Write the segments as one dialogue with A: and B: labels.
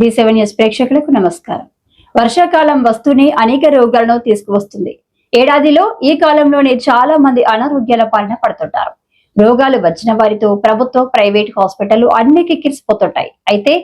A: D seven news ప్రేక్షకులకు నమస్కారం. వర్షాకాలం వస్తూనే అనేక రోగాలను తీసుకువస్తుంది. ఏడాదిలో ఈ కాలంలోనే చాలా మంది అనారోగ్యాల పాలన పడుతుంటారు. రోగాలు వచ్చిన వారితో ప్రభుత్వ ప్రైవేట్ హాస్పిటల్ అన్ని కిక్కిరిసిపోతుంటాయి అయితే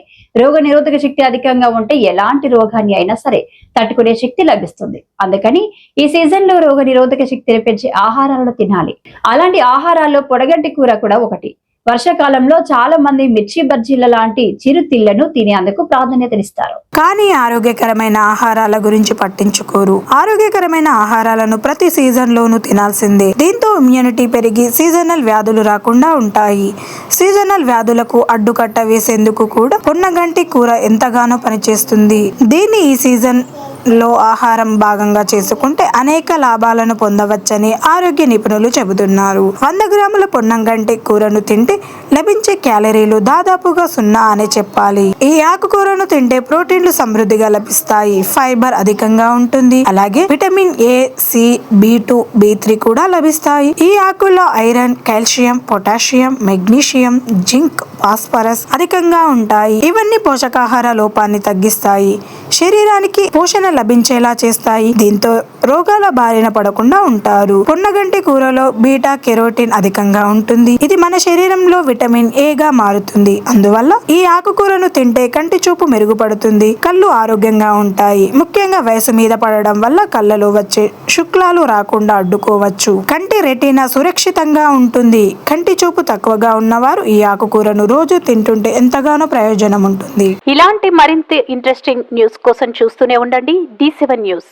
A: రోగ నిరోధక శక్తి అధికంగా ఉంటే ఎలాంటి రోగాన్ని అయినా సరే తట్టుకునే శక్తి లభిస్తుంది. అందుకని ఈ సీజన్లో రోగ నిరోధక శక్తిని పెంచే ఆహారాలను తినాలి. అలాంటి ఆహారాల్లో పొడగంటి కూర కూడా ఒకటి. వర్షాకాలంలో చాలా మంది మిర్చి బజ్జీల లాంటి చిరుతిళ్ళను తినేందుకు ప్రాధాన్యతనిస్తారు.
B: కానీ ఆరోగ్యకరమైన ఆహారాల గురించి పట్టించుకోరు. ఆరోగ్యకరమైన ఆహారాలను ప్రతి సీజన్ లోనూ తినాల్సిందే. దీంతో ఇమ్యూనిటీ పెరిగి సీజనల్ వ్యాధులు రాకుండా ఉంటాయి. సీజనల్ వ్యాధులకు అడ్డుకట్ట వేసేందుకు కూడా పొన్నగంటి కూర ఎంతగానో పనిచేస్తుంది. దీన్ని ఈ సీజన్ లో ఆహారం భాగంగా చేసుకుంటే అనేక లాభాలను పొందవచ్చని ఆరోగ్య నిపుణులు చెబుతున్నారు. వంద గ్రాముల పొన్నం గంటే కూరను తింటే లభించే క్యాలరీలు దాదాపుగా సున్నా అనే చెప్పాలి. ఈ ఆకుకూరను తింటే ప్రోటీన్లు సమృద్ధిగా లభిస్తాయి. ఫైబర్ అధికంగా ఉంటుంది. అలాగే vitamin A C B two B three కూడా లభిస్తాయి. ఈ ఆకుల్లో iron calcium potassium magnesium zinc phosphorus అధికంగా ఉంటాయి. ఇవన్నీ పోషకాహార లోపాన్ని తగ్గిస్తాయి. శరీరానికి పోషణ లభించేలా చేస్తాయి. దీంతో రోగాల బారిన పడకుండా ఉంటారు. పొన్నగంటి కూరలో బీటా కెరోటిన్ అధికంగా ఉంటుంది. ఇది మన శరీరంలో విటమిన్ ఏ గా మారుతుంది. అందువల్ల ఈ ఆకుకూరను తింటే కంటి చూపు మెరుగుపడుతుంది. కళ్ళు ఆరోగ్యంగా ఉంటాయి. ముఖ్యంగా వయసు మీద పడడం వల్ల కళ్ళలో వచ్చే శుక్లాలు రాకుండా అడ్డుకోవచ్చు. కంటి రెటీనా సురక్షితంగా ఉంటుంది. కంటి చూపు తక్కువగా ఉన్నవారు ఈ ఆకుకూరను రోజు తింటుంటే ఎంతగానో ప్రయోజనం ఉంటుంది.
C: ఇలాంటి మరింత ఇంట్రెస్టింగ్ న్యూస్ కోసం చూస్తూనే ఉండండి. D seven news